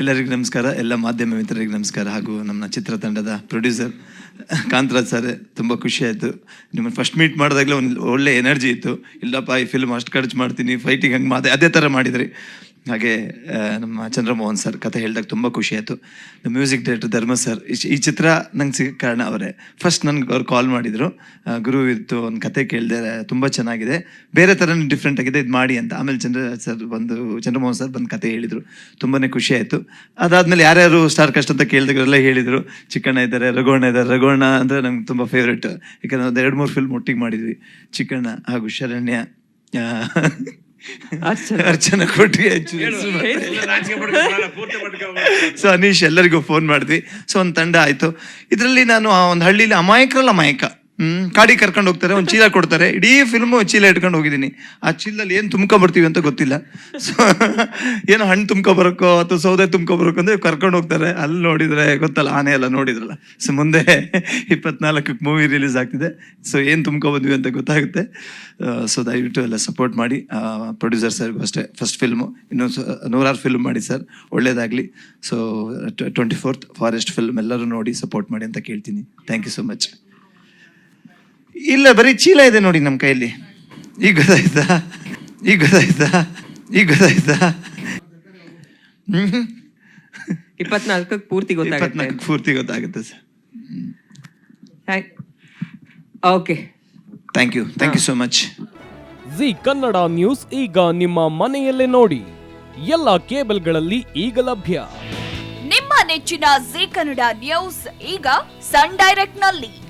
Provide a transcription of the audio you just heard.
ಎಲ್ಲರಿಗೂ ನಮಸ್ಕಾರ. ಎಲ್ಲ ಮಾಧ್ಯಮ ಮಿತ್ರರಿಗೆ ನಮಸ್ಕಾರ. ಹಾಗೂ ನಮ್ಮ ಚಿತ್ರತಂಡದ ಪ್ರೊಡ್ಯೂಸರ್ ಕಾಂತರಾಜ್ ಸರ್, ತುಂಬ ಖುಷಿ ಆಯಿತು. ನಿಮ್ಮನ್ನು ಫಸ್ಟ್ ಮೀಟ್ ಮಾಡಿದಾಗಲೇ ಒಂದು ಒಳ್ಳೆ ಎನರ್ಜಿ ಇತ್ತು. ಇಲ್ಲಪ್ಪ, ಈ ಫಿಲ್ಮ್ ಅಷ್ಟು ಖರ್ಚು ಮಾಡ್ತೀನಿ ಫೈಟಿಂಗ್ ಹಂಗೆ ಮಾತೆ ಅದೇ ಥರ ಮಾಡಿದ್ರಿ. ಹಾಗೆ ನಮ್ಮ ಚಂದ್ರಮೋಹನ್ ಸರ್ ಕತೆ ಹೇಳಿದಾಗ ತುಂಬ ಖುಷಿ ಆಯಿತು. ನಮ್ಮ ಮ್ಯೂಸಿಕ್ ಡೈರೆಕ್ಟರ್ ಧರ್ಮ ಸರ್ ಈ- ಚಿತ್ರ ನಂಗೆ ಸಿಗ ಕಾರಣ ಅವರೇ. ಫಸ್ಟ್ ನನಗೆ ಅವ್ರು ಕಾಲ್ ಮಾಡಿದರು. ಗುರು ಇತ್ತು ಒಂದು ಕತೆ ಕೇಳಿದೆ, ತುಂಬ ಚೆನ್ನಾಗಿದೆ. ಬೇರೆ ಥರನೂ ಡಿಫ್ರೆಂಟ್ ಆಗಿದೆ, ಇದು ಮಾಡಿ ಅಂತ. ಆಮೇಲೆ ಚಂದ್ರ ಸರ್ ಬಂದು, ಚಂದ್ರಮೋಹನ್ ಸರ್ ಬಂದು ಕತೆ ಹೇಳಿದರು. ತುಂಬಾ ಖುಷಿ ಆಯಿತು. ಅದಾದಮೇಲೆ ಯಾರ್ಯಾರು ಸ್ಟಾರ್ ಕಷ್ಟ ಅಂತ ಕೇಳಿದಾಗೆಲ್ಲ ಹೇಳಿದರು. ಚಿಕ್ಕಣ್ಣ ಇದ್ದಾರೆ, ರಘುವಣ್ಣ ಇದ್ದಾರೆ. ರಘುವಣ್ಣ ಅಂದರೆ ನಂಗೆ ತುಂಬ ಫೇವ್ರೇಟ್ ಯಾಕಂದ್ರೆ ಒಂದು ಎರಡು ಮೂರು ಫಿಲ್ಮ್ ಒಟ್ಟಿಗೆ ಮಾಡಿದ್ವಿ. ಚಿಕ್ಕಣ್ಣ ಹಾಗೂ ಶರಣ್ಯ. ಅರ್ಚನಾ ಕೊಟ್ಟಿ ಸೊ ಅನೀಶ್ ಎಲ್ಲರಿಗೂ ಫೋನ್ ಮಾಡಿದ್ವಿ. ಸೊ ಒಂದು ತಂಡ ಆಯ್ತು. ಇದರಲ್ಲಿ ನಾನು ಆ ಒಂದು ಹಳ್ಳಿಲಿ ಅಮಾಯಕರಲ್ಲ ಅಮಾಯಕ. ಹ್ಮ್ ಕಾಡಿಗೆ ಕರ್ಕೊಂಡು ಹೋಗ್ತಾರೆ, ಒಂದು ಚೀಲ ಕೊಡ್ತಾರೆ. ಇಡೀ ಫಿಲ್ಮ್ ಚೀಲ ಇಟ್ಕೊಂಡು ಹೋಗಿದ್ದೀನಿ. ಆ ಚೀಲದಲ್ಲಿ ಏನು ತುಂಬ್ಕೊ ಬರ್ತೀವಿ ಅಂತ ಗೊತ್ತಿಲ್ಲ. ಸೊ ಏನೋ ಹಣ್ಣು ತುಂಬ್ಕೊ ಬರೋಕೋ ಅಥವಾ ಸೌದೆ ತುಂಬ್ಕೊ ಬರೋಕೋ ಅಂದ್ರೆ ಕರ್ಕೊಂಡು ಹೋಗ್ತಾರೆ. ಅಲ್ಲಿ ನೋಡಿದ್ರೆ ಗೊತ್ತಲ್ಲ, ಆನೆ ಎಲ್ಲ ನೋಡಿದ್ರಲ್ಲ. ಸೊ ಮುಂದೆ ಇಪ್ಪತ್ನಾಲ್ಕಕ್ಕೆ ಮೂವಿ ರಿಲೀಸ್ ಆಗ್ತಿದೆ. ಸೊ ಏನು ತುಂಬ್ಕೊ ಬಂದ್ವಿ ಅಂತ ಗೊತ್ತಾಗುತ್ತೆ. ಸೊ ದಯವಿಟ್ಟು ಎಲ್ಲ ಸಪೋರ್ಟ್ ಮಾಡಿ. ಪ್ರೊಡ್ಯೂಸರ್ ಸರ್ಗೂ ಅಷ್ಟೇ. ಫಸ್ಟ್ ಫಿಲ್ಮು ಇನ್ನೂ ನೂರಾರು ಫಿಲ್ಮ್ ಮಾಡಿ ಸರ್ ಒಳ್ಳೇದಾಗಲಿ. So twenty fourth forest film ಎಲ್ಲರೂ ನೋಡಿ ಸಪೋರ್ಟ್ ಮಾಡಿ ಅಂತ ಕೇಳ್ತೀನಿ. ಥ್ಯಾಂಕ್ ಯು ಸೊ ಮಚ್ ಇಲ್ಲ ಬರೀ ಚೀಲ ಇದೆ ನೋಡಿ ನಮ್ಮ ಕೈಯಲ್ಲಿ. ಈಗ ಗೊತ್ತಾಯ್ತಾ? ಈಗ ಗೊತ್ತಾಯ್ತಾ? ಈಗ ಗೊತ್ತಾಯ್ತಾ? ಇಪ್ಪತ್ನಾಲ್ಕಕ್ಕೆ ಪೂರ್ತಿ ಗೊತ್ತಾಗುತ್ತೆ. ಇಪ್ಪತ್ನಾಲ್ಕು ಪೂರ್ತಿ ಗೊತ್ತಾಗುತ್ತೆ sir. Okay thank you thank you so much Zee Kannada news ಈಗ ನಿಮ್ಮ ಮನೆಯಲ್ಲೇ ನೋಡಿ. ಎಲ್ಲ ಕೇಬಲ್ಗಳಲ್ಲಿ ಈಗ ಲಭ್ಯ. ನಿಮ್ಮ ನೆಚ್ಚಿನ ಜಿ ಕನ್ನಡ ನ್ಯೂಸ್ ಈಗ ಸನ್ ಡೈರೆಕ್ಟ್ನಲ್ಲಿ